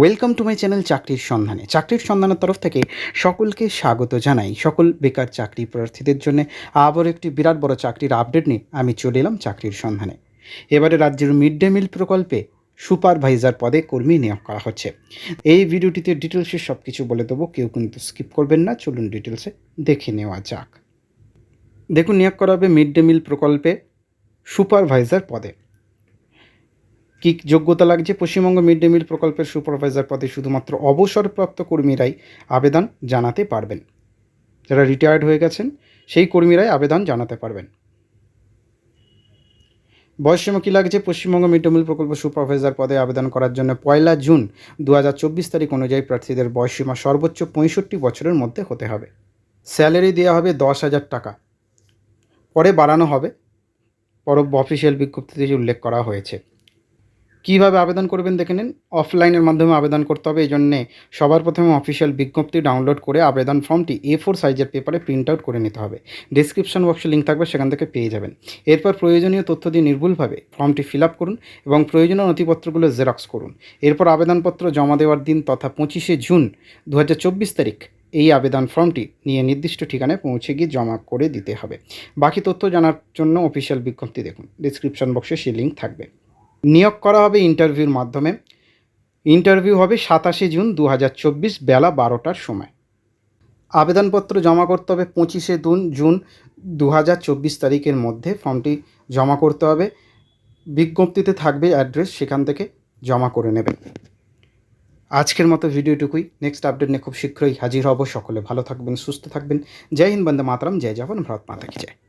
Welcome to my channel চাকরির সন্ধানে চাকরির সন্ধানের তরফ থেকে সকলকে স্বাগত জানাই। সকল বেকার চাকরি প্রার্থীদের জন্য আবার একটি বিরাট বড় চাকরির আপডেট নিয়ে আমি চলে এলাম চাকরির সন্ধানে। এবারে রাজ্যের মিড ডে মিল প্রকল্পে সুপারভাইজার পদে কর্মী নিয়োগ করা হচ্ছে। এই ভিডিওটিতে ডিটেলসে সব কিছু বলে দেবো, কেউ কিন্তু স্কিপ করবেন না। চলুন ডিটেলসে দেখে নেওয়া যাক। দেখুন, নিয়োগ করা হবে মিড ডে মিল প্রকল্পে সুপারভাইজার পদে। কী যোগ্যতা লাগছে? পশ্চিমবঙ্গ মিড ডে মিল প্রকল্পের সুপারভাইজার পদে শুধুমাত্র অবসরপ্রাপ্ত কর্মীরাই আবেদন জানাতে পারবেন। যারা রিটায়ার্ড হয়ে গেছেন, সেই কর্মীরাই আবেদন জানাতে পারবেন। বয়সসীমা কী লাগছে? পশ্চিমবঙ্গ মিড ডে মিল প্রকল্প সুপারভাইজার পদে আবেদন করার জন্য পয়লা জুন দু হাজার চব্বিশ তারিখ অনুযায়ী প্রার্থীদের বয়সসীমা সর্বোচ্চ পঁয়ষট্টি বছরের মধ্যে হতে হবে। স্যালারি দেওয়া হবে দশ হাজার টাকা। পরে বাড়ানো হবে। পর অফিসিয়াল বিজ্ঞপ্তিতে উল্লেখ করা হয়েছে। কীভাবে আবেদন করবেন দেখে নিন। অফলাইনের মাধ্যমে আবেদন করতে হবে, এই জন্যে সবার প্রথমে অফিসিয়াল বিজ্ঞপ্তি ডাউনলোড করে আবেদন ফর্মটি এ ফোর সাইজের পেপারে প্রিন্ট আউট করে নিতে হবে। ডিসক্রিপশন বক্সে লিঙ্ক থাকবে, সেখান থেকে পেয়ে যাবেন। এরপর প্রয়োজনীয় তথ্য দিয়ে নির্ভুলভাবে ফর্মটি ফিল আপ করুন এবং প্রয়োজনীয় নথিপত্রগুলো জেরক্স করুন। এরপর আবেদনপত্র জমা দেওয়ার দিন তথা পঁচিশে জুন দু হাজার চব্বিশ তারিখ এই আবেদন ফর্মটি নিয়ে নির্দিষ্ট ঠিকানায় পৌঁছে গিয়ে জমা করে দিতে হবে। বাকি তথ্য জানার জন্য অফিসিয়াল বিজ্ঞপ্তি দেখুন। ডিসক্রিপশন বক্সে সেই লিঙ্ক থাকবে। নিয়োগ করা হবে ইন্টারভিউর মাধ্যমে। ইন্টারভিউ হবে সাতাশে জুন দু হাজার চব্বিশ বেলা বারোটার সময়। আবেদনপত্র জমা করতে হবে পঁচিশে জুন জুন দু হাজার চব্বিশ তারিখের মধ্যে। ফর্মটি জমা করতে হবে। বিজ্ঞপ্তিতে থাকবে অ্যাড্রেস, সেখান থেকে জমা করে নেবেন। আজকের মতো ভিডিওটুকুই। নেক্সট আপডেট নিয়ে খুব শীঘ্রই হাজির হব। সকলে ভালো থাকবেন, সুস্থ থাকবেন। জয় হিন্দ, বন্দে মাতরম। জয় জওয়ান ভারত মাতা কি জয়।